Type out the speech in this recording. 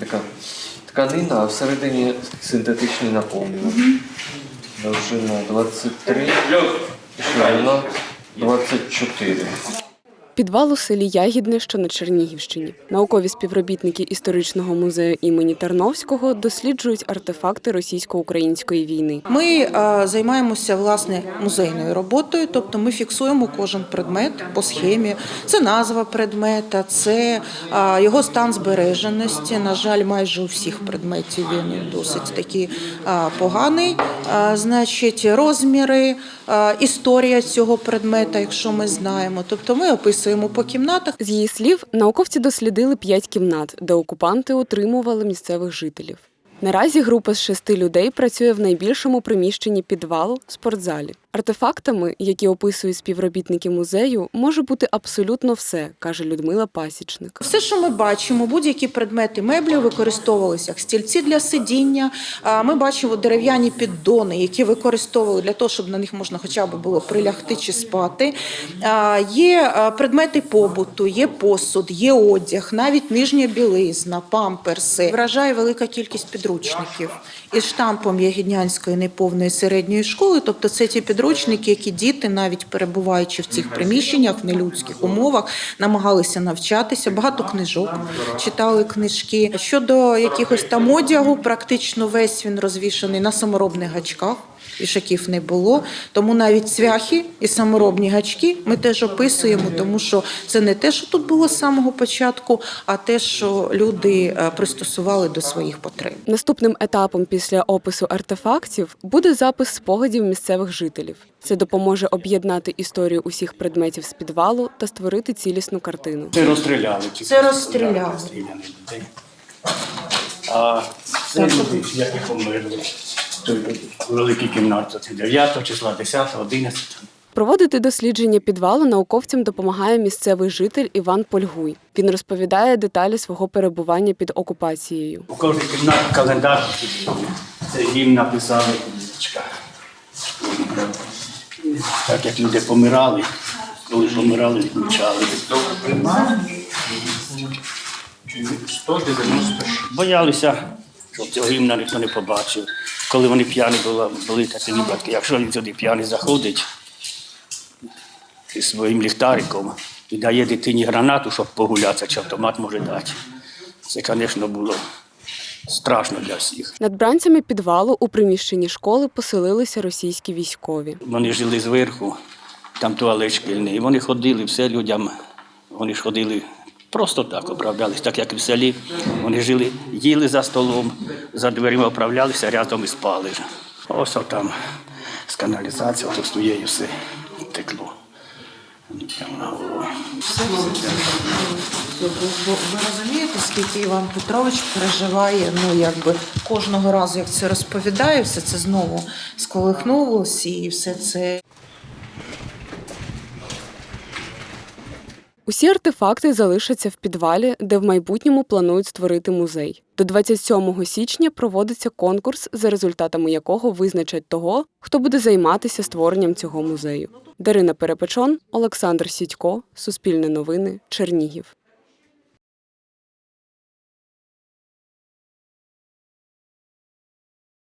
така тканина, а всередині синтетичний наповнення. Довжина 23, ширина 24. Підвал у селі Ягідне, що на Чернігівщині. Наукові співробітники історичного музею імені Тарновського досліджують артефакти російсько-української війни. Ми е, займаємося власне музейною роботою, тобто ми фіксуємо кожен предмет по схемі. Це назва предмета, це е, його стан збереженості. На жаль, майже у всіх предметів він досить такий е, поганий. Значить, розміри, історія цього предмета, якщо ми знаємо. Тобто ми описуємо по кімнатах. З її слів, науковці дослідили п'ять кімнат, де окупанти утримували місцевих жителів. Наразі група з шести людей працює в найбільшому приміщенні підвалу спортзалі. Артефактами, які описують співробітники музею, може бути абсолютно все, каже Людмила Пасічник. Все, що ми бачимо, будь-які предмети меблі використовувалися як стільці для сидіння. Ми бачимо дерев'яні піддони, які використовували для того, щоб на них можна хоча б було прилягти чи спати. Є предмети побуту, є посуд, є одяг, навіть нижня білизна, памперси. Вражає велика кількість підручників із штампом Ягіднянської неповної середньої школи. Тобто це ті підручники, які діти, навіть перебуваючи в цих приміщеннях в нелюдських умовах, намагалися навчатися. Багато книжок читали книжки. Щодо якихось там одягу, практично весь він розвішаний на саморобних гачках. Вішаків не було, тому навіть цвяхи і саморобні гачки ми теж описуємо, тому що це не те, що тут було з самого початку, а те, що люди е, пристосували до своїх потреб. Наступним етапом після опису артефактів буде запис спогадів місцевих жителів. Це допоможе об'єднати історію усіх предметів з підвалу та створити цілісну картину. Це розстріляли. тільки. Це розстріляли. А це люди, які померли. Той великий кімнат, це 9 числа, 10, 11. Проводити дослідження підвалу науковцям допомагає місцевий житель Іван Польгуй. Він розповідає деталі свого перебування під окупацією. У кожній кімнаті календар. Це їм написали. Так як люди помирали, коли помирали, відмічали. Боялися, щоб цього гімна ніхто не побачив. Коли вони п'яні були, були такі випадки, якщо він сюди п'яний заходить зі своїм ліхтариком і дає дитині гранату, щоб погулятися, чи автомат може дати. Це, звісно, було страшно для всіх. Над бранцями підвалу у приміщенні школи поселилися російські військові. Вони жили зверху, там туалет шкільний. І вони ходили все людям, вони ж ходили просто так, оправдались, так як і в селі. Вони жили, їли за столом, за дверима оправлялися, рядом і спали. Ось там з каналізації, ото стоєю все текло. Ви розумієте, скільки Іван Петрович переживає, ну якби кожного разу, як це розповідає, все це знову сколихнулося і все це Усі артефакти залишаться в підвалі, де в майбутньому планують створити музей. До 27 січня проводиться конкурс, за результатами якого визначать того, хто буде займатися створенням цього музею. Дарина Перепечон, Олександр Сідько, Суспільне новини, Чернігів.